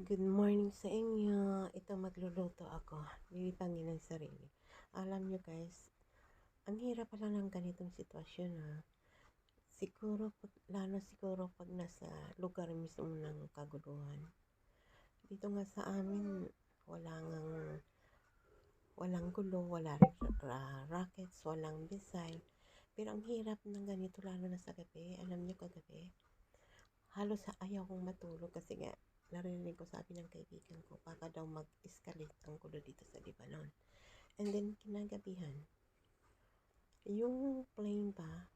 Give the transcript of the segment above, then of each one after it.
Good morning sa inyo. Ito magluluto ako. Lilipangin ang sarili. Alam nyo guys, ang hirap pala ng ganitong sitwasyon ha. Siguro, lalo siguro pag nasa lugar mismo ng kaguluhan. Dito nga sa amin, wala ngang, walang gulo, wala ra- rockets, walang missile. Pero ang hirap ng ganito lalo na sa gabi. Alam nyo kagabi, halos ayaw kong matulog kasi nga narinig ko sabi ng kaibigan ko, baka daw mag-escalate ang gulo dito sa Lebanon. And then, kinagabihan, yung plane ba,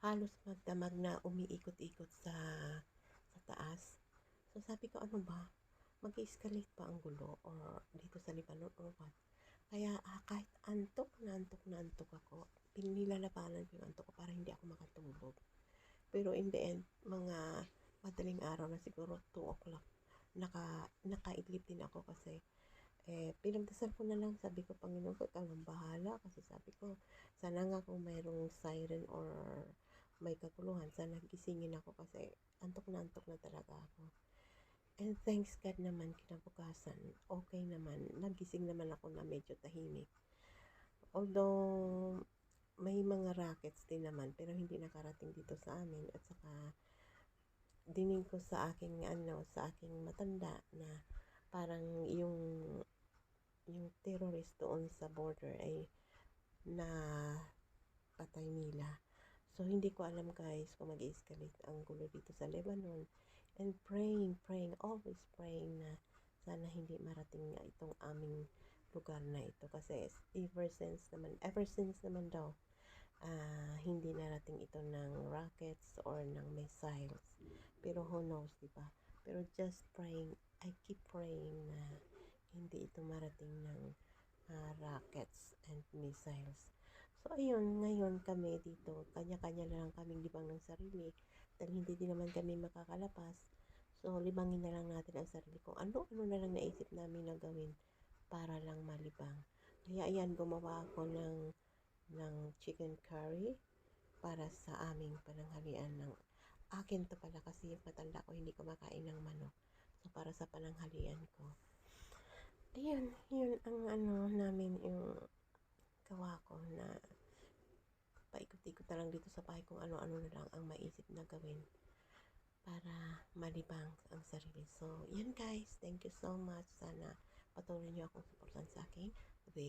halos magdamag na umiikot-ikot sa, sa taas. So, sabi ko, ano ba? Mag-escalate pa ang gulo or dito sa Lebanon or what? Kaya ah, kahit antok na antok na antok ako, pinilalabanan ko yung antok ko para hindi ako makatulog. Pero in the end, mga madaling araw na siguro 2 o'clock, naka, nakaidlip din ako kasi eh, pinagdasal ko na lang, sabi ko, Panginoon ko, ikaw ang bahala kasi sabi ko, sana nga kung mayroong siren or may kakuluhan, sana gisingin ako kasi antok na antok na talaga ako. And thanks God naman, kinabukasan, okay naman, nagising naman ako na medyo tahimik. Although, may mga rackets din naman, pero hindi nakarating dito sa amin at saka dinig ko sa aking ano sa aking matanda na parang yung yung terrorist doon sa border ay na patay nila. So hindi ko alam guys kung mag-escalate ang gulo dito sa Lebanon and praying, praying, always praying na sana hindi marating nga itong aming lugar na ito kasi ever since naman ever since naman daw ah, hindi narating ito ng rockets or ng missiles. Pero who knows, di ba? Pero just praying, I keep praying na hindi ito marating ng ah, rockets and missiles. So, ayun, ngayon kami dito, kanya-kanya lang kaming libang ng sarili dahil hindi din naman kami makakalapas. So, libangin na lang natin ang sarili kung ano-ano na lang naisip namin na gawin para lang malibang. Kaya ayan, gumawa ako ng ng chicken curry para sa aming pananghalian ng akin to pala kasi yung matanda ko hindi kumakain ng manok. So para sa pananghalian ko. Ayun, yun ang ano namin yung gawa ko na paikot-ikot na lang dito sa bahay kung ano-ano na lang ang maisip na gawin para malibang ang sarili. So, yan guys. Thank you so much. Sana patuloy niyo akong supportan sa aking